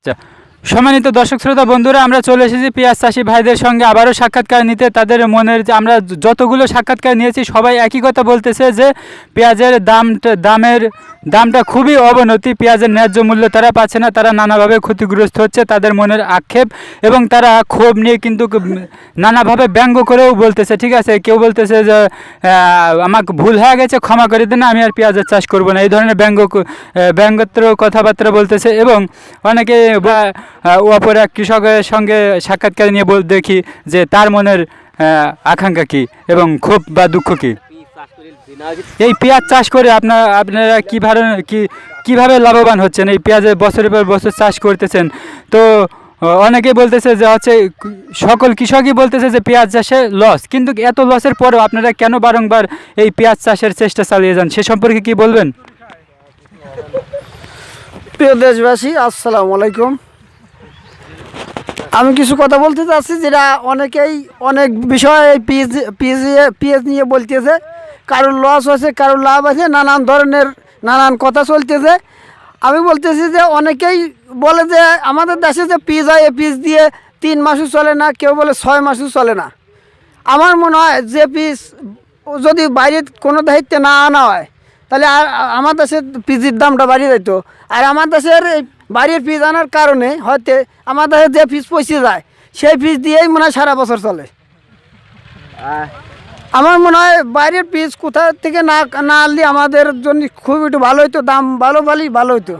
আচ্ছা সম্মানিত দর্শক শ্রোতা, বন্ধুরা, আমরা চলে এসেছি পেঁয়াজ চাষি ভাইদের সঙ্গে আবারও সাক্ষাৎকার নিতে। তাদের মনের যে আমরা যতগুলো সাক্ষাৎকার নিয়েছি, সবাই একই কথা বলতেছে যে পেঁয়াজের দামটা, দামের দামটা খুবই অবনতি। পেঁয়াজের ন্যায্য মূল্য তারা পাচ্ছে না, তারা নানাভাবে ক্ষতিগ্রস্ত হচ্ছে তাদের মনের আক্ষেপ এবং তারা ক্ষোভ নিয়ে কিন্তু নানাভাবে ব্যঙ্গ করেও বলতেছে, ঠিক আছে? কেউ বলতেছে যে আমাকে ভুল হয়ে গেছে, ক্ষমা করে দেন আমি আর পেঁয়াজের চাষ করব না। এই ধরনের ব্যঙ্গ ব্যঙ্গত্র কথাবার্তা বলতেছে এবং অনেকে অপর এক কৃষকের সঙ্গে সাক্ষাৎকার নিয়ে বল দেখি যে তার মনের আকাঙ্ক্ষা কী এবং ক্ষোভ বা দুঃখ কী? এই পেঁয়াজ চাষ করে আপনার আপনারা কীভাবে কি, কীভাবে লাভবান হচ্ছেন? এই পেঁয়াজের বছরের পর বছর চাষ করতেছেন। তো অনেকেই বলতেছে যে হচ্ছে, সকল কৃষকই বলতেছে যে পেঁয়াজ চাষে লস কিন্তু এত লসের পরেও আপনারা কেন বারংবার এই পেঁয়াজ চাষের চেষ্টা চালিয়ে যান? সে সম্পর্কে কি বলবেন? প্রিয় দেশবাসী, আসসালামু আলাইকুম। আমি কিছু কথা বলতে চাচ্ছি যেটা অনেকেই অনেক বিষয়ে পিএস পিএস নিয়ে বলতেছে। কারোর লস হয়েছে, কারোর লাভ আছে নানান ধরনের নানান কথা চলতেছে। আমি বলতেছি যে অনেকেই বলে যে আমাদের দেশে যে পিস হয় এই পিস দিয়ে তিন মাসও চলে না, কেউ বলে ছয় মাসও চলে না। আমার মনে হয় যে পিস যদি বাইরে কোনো দায়িত্বে না আনা হয় তাহলে আর আমার দেশের পিজির দামটা বাড়িয়ে যেত আর আমার দেশের বাড়ির পিস আনার কারণে হয়তো আমার দেশে যে পিস পয়সে যায়, সেই পিস দিয়েই মনে হয় সারা বছর চলে। আমার মনে হয় বাইরের পিস কোথা থেকে না না আনলে আমাদের জন্য খুব একটু ভালো হইতো, দাম ভালো, ভালোই ভালো হইতো।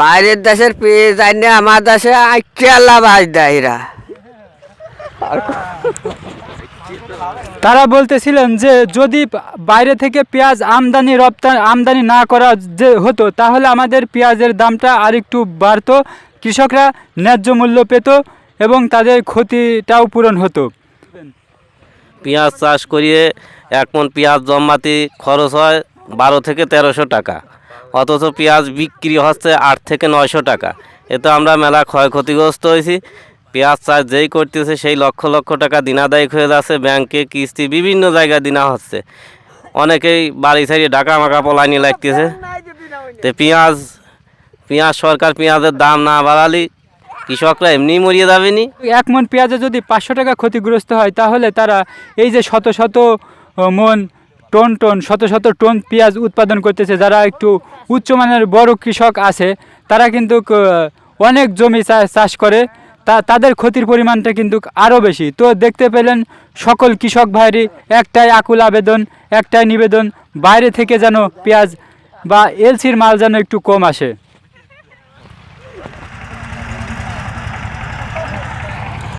বাইরের দেশের পিস না আমার দেশে কেলা বাজ দেয় এরা তারা বলতেছিলেন যে, যদি বাইরে থেকে পেঁয়াজ আমদানি রপ্তানি, আমদানি না করা যে হতো, তাহলে আমাদের পেঁয়াজের দামটা আরেকটু বাড়তো, কৃষকরা ন্যায্য মূল্য পেত এবং তাদের ক্ষতিটাও পূরণ হতো। পেঁয়াজ চাষ করিয়ে এক মন পেঁয়াজ জমাতে খরচ হয় বারো থেকে তেরোশো টাকা, অথচ পেঁয়াজ বিক্রি হচ্ছে আট থেকে নয়শো টাকা। এতে আমরা মেলা ক্ষয়ক্ষতিগ্রস্ত হয়েছি। পেঁয়াজ চাষ যেই করতেছে, সেই লক্ষ লক্ষ টাকা দিনাদায়ক হয়ে যাচ্ছে, ব্যাংকে কিস্তি বিভিন্ন জায়গায় দিনা হচ্ছে। অনেকেই বাড়ি ছাড়িয়ে ঢাকা মাকা পলাইনি লাগতেছে। তো পেঁয়াজ পেঁয়াজ সরকার পেঁয়াজের দাম না বাড়ালে, কৃষকরা এমনি মরিয়ে যাবেনি। এক মন পেঁয়াজে যদি পাঁচশো টাকা ক্ষতিগ্রস্ত হয়, তাহলে তারা এই যে শত শত মন, টন টন, শত শত টন পেঁয়াজ উৎপাদন করতেছে, যারা একটু উচ্চমানের বড় কৃষক আছে, তারা কিন্তু অনেক জমি চাষ করে। তাদের ক্ষতির পরিমাণটা কিন্তু আরও বেশি। তো দেখতে পেলেন সকল কৃষক ভাইরই একটাই আকুল আবেদন, একটাই নিবেদন, বাইরে থেকে যেন পেঁয়াজ বা এলসির মাল যেন একটু কম আসে।